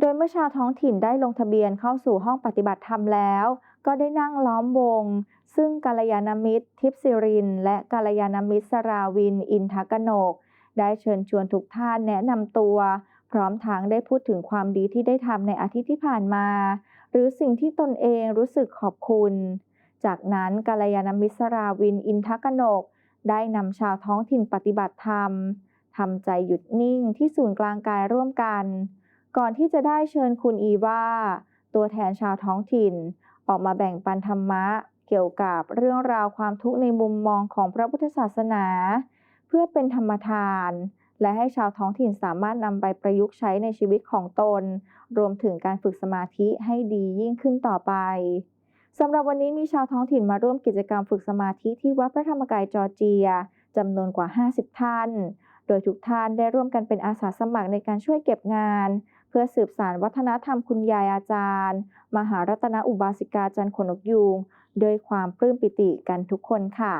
โดยเมื่อชาวท้องถิ่นได้ลงทะเบียนเข้าสู่ห้องปฏิบัติธรรมแล้ว ก็ได้นั่งล้อมวง ซึ่งกัลยาณมิตร ทิพย์สิริน และกัลยาณมิตรสราวิน อินทกนก ได้เชิญชวนทุกท่านแนะนำตัว พร้อมทั้งได้พูดถึงความดีที่ได้ทำในอาทิตย์ที่ผ่านมา หรือสิ่งที่ตนเองรู้สึกขอบคุณ จากนั้นกัลยาณมิตรสราวิน อินทกนก ได้นำชาวท้องถิ่นปฏิบัติธรรมทำใจหยุดนิ่งที่ศูนย์กลางกายร่วมกัน ก่อนที่จะได้เชิญคุณอีวาตัวแทนชาวท้องถิ่น ออกมาแบ่งปันธรรมะ เกี่ยวกับเรื่องราวความทุกข์ในมุมมองของพระพุทธศาสนา เพื่อเป็นธรรมทาน และให้ชาวท้องถิ่นสามารถนำไปประยุกต์ใช้ในชีวิตของตน รวมถึงการฝึกสมาธิให้ดียิ่งขึ้นต่อไปสำหรับวันนี้มีชาวท้องถิ่นมาร่วมกิจกรรมฝึกสมาธิที่วัดพระธรรมกายจอร์เจียจำนวนกว่า 50 ท่าน โดยทุกท่านได้ร่วมกันเป็นอาสาสมัครในการช่วยเก็บงาน เพื่อสืบสานวัฒนธรรมคุณยายอาจารย์ มหารัตนอุบาสิกาจันขนกยูงโดยความปลื้มปิติกันทุกคนค่ะ